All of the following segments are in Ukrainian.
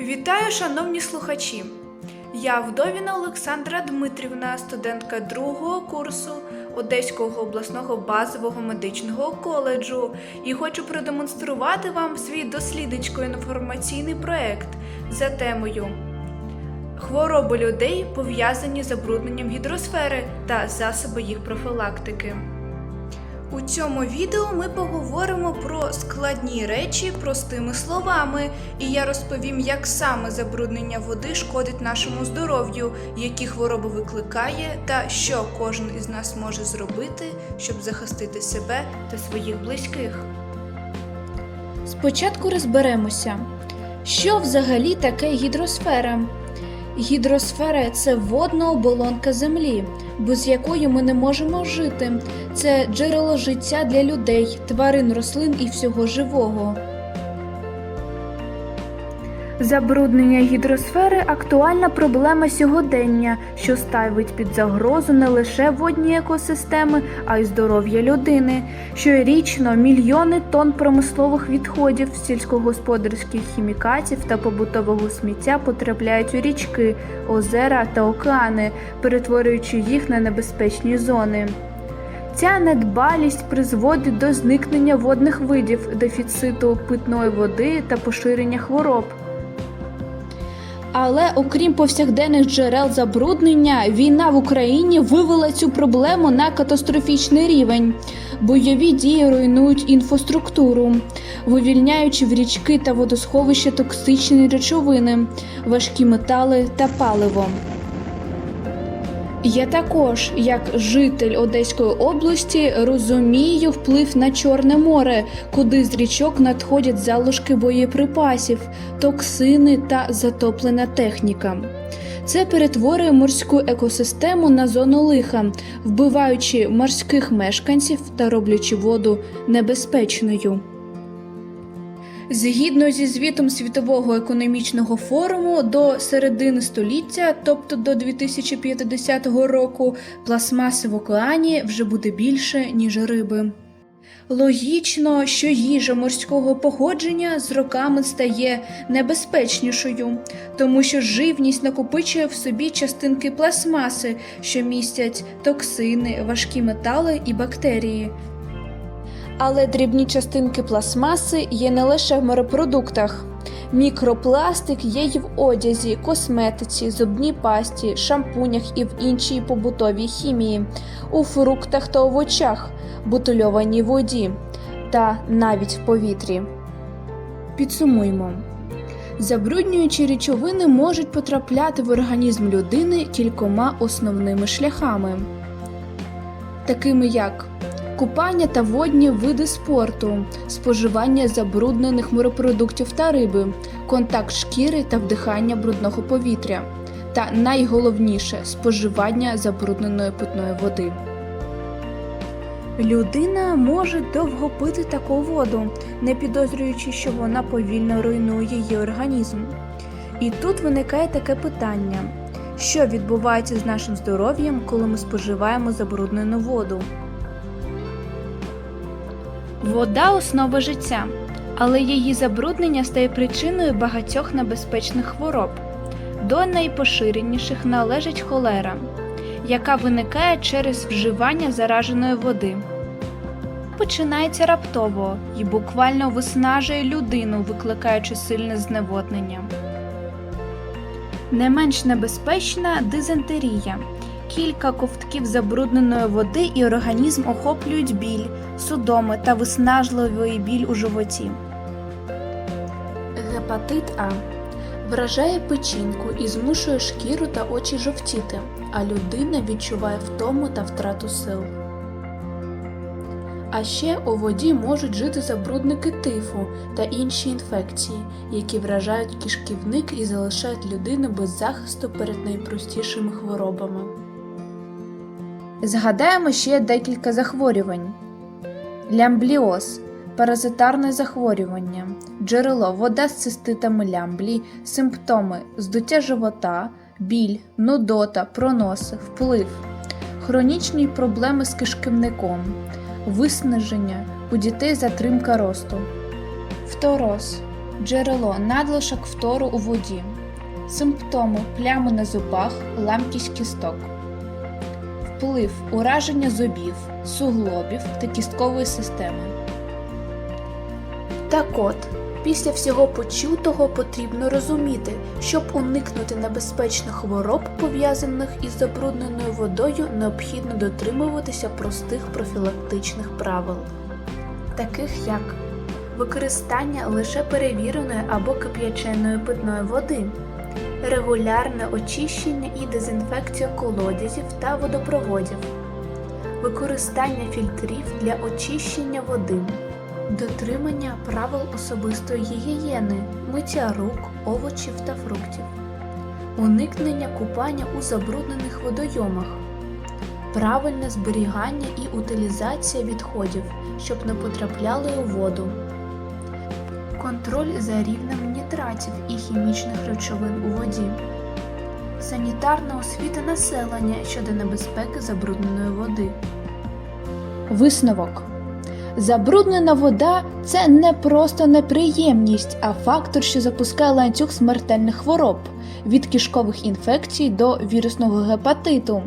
Вітаю, шановні слухачі! Я Вдовіна Олександра Дмитрівна, студентка другого курсу Одеського обласного базового медичного коледжу, і хочу продемонструвати вам свій дослідницько-інформаційний проект за темою Хвороби людей пов'язані з забрудненням гідросфери та засоби їх профілактики. У цьому відео ми поговоримо про складні речі простими словами, і я розповім, як саме забруднення води шкодить нашому здоров'ю, які хвороби викликає, та що кожен із нас може зробити, щоб захистити себе та своїх близьких. Спочатку розберемося, що взагалі таке гідросфера. Гідросфера це водна оболонка Землі, без якої ми не можемо жити. Це джерело життя для людей, тварин, рослин і всього живого. Забруднення гідросфери актуальна проблема сьогодення, що ставить під загрозу не лише водні екосистеми, а й здоров'я людини. Щорічно мільйони тонн промислових відходів, сільськогосподарських хімікатів та побутового сміття потрапляють у річки, озера та океани, перетворюючи їх на небезпечні зони. Ця недбалість призводить до зникнення водних видів, дефіциту питної води та поширення хвороб. Але окрім повсякденних джерел забруднення, війна в Україні вивела цю проблему на катастрофічний рівень. Бойові дії руйнують інфраструктуру, вивільняючи в річки та водосховища токсичні речовини, важкі метали та паливо. Я також, як житель Одеської області, розумію вплив на Чорне море, куди з річок надходять залишки боєприпасів, токсини та затоплена техніка. Це перетворює морську екосистему на зону лиха, вбиваючи морських мешканців та роблячи воду небезпечною. Згідно зі звітом Світового економічного форуму, до середини століття, тобто до 2050 року, пластмаси в океані вже буде більше, ніж риби. Логічно, що їжа морського походження з роками стає небезпечнішою, тому що живність накопичує в собі частинки пластмаси, що містять токсини, важкі метали і бактерії. Але дрібні частинки пластмаси є не лише в морепродуктах. Мікропластик є й в одязі, косметиці, зубній пасті, шампунях і в іншій побутовій хімії, у фруктах та овочах, бутильованій воді та навіть в повітрі. Підсумуймо. Забруднюючі речовини можуть потрапляти в організм людини кількома основними шляхами, такими як купання та водні види спорту, споживання забруднених морепродуктів та риби, контакт шкіри та вдихання брудного повітря, та найголовніше споживання забрудненої питної води. Людина може довго пити таку воду, не підозрюючи, що вона повільно руйнує її організм. І тут виникає таке питання: що відбувається з нашим здоров'ям, коли ми споживаємо забруднену воду? Вода основа життя, але її забруднення стає причиною багатьох небезпечних хвороб. До найпоширеніших належить холера, яка виникає через вживання зараженої води. Починається раптово і буквально виснажує людину, викликаючи сильне зневоднення. Не менш небезпечна дизентерія. Кілька ковтків забрудненої води і організм охоплюють біль, судоми та виснажливий біль у животі. Гепатит А вражає печінку і змушує шкіру та очі жовтіти, а людина відчуває втому та втрату сил. А ще у воді можуть жити забрудники тифу та інші інфекції, які вражають кишківник і залишають людину без захисту перед найпростішими хворобами. Згадаємо ще декілька захворювань: лямбліоз паразитарне захворювання, джерело вода з циститами лямблі, симптоми здуття живота, біль, нудота, проноси, вплив, хронічні проблеми з кишківником, виснаження у дітей затримка росту, фтороз Джерело надлишок фтору у воді. Симптоми плями на зубах, ламкість кісток. Вплив ураження зубів, суглобів та кісткової системи. Так от, після всього почутого потрібно розуміти, щоб уникнути небезпечних хвороб, пов'язаних із забрудненою водою, необхідно дотримуватися простих профілактичних правил, таких як використання лише перевіреної або кип'яченої питної води, регулярне очищення і дезінфекція колодязів та водопроводів, використання фільтрів для очищення води. Дотримання правил особистої гігієни, миття рук, овочів та фруктів, уникнення купання у забруднених водойомах, правильне зберігання і утилізація відходів, щоб не потрапляли у воду, контроль за рівнем нітратів і хімічних речовин у воді, санітарна освіта населення щодо небезпеки забрудненої води. Висновок. Забруднена вода це не просто неприємність, а фактор, що запускає ланцюг смертельних хвороб від кишкових інфекцій до вірусного гепатиту.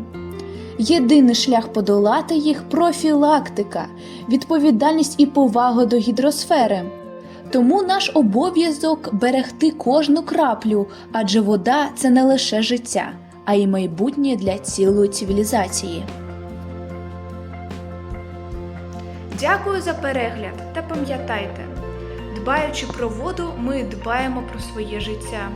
Єдиний шлях подолати їх профілактика, відповідальність і повага до гідросфери. Тому наш обов'язок берегти кожну краплю, адже вода це не лише життя, а й майбутнє для цілої цивілізації. Дякую за перегляд та пам'ятайте, дбаючи про воду, ми дбаємо про своє життя.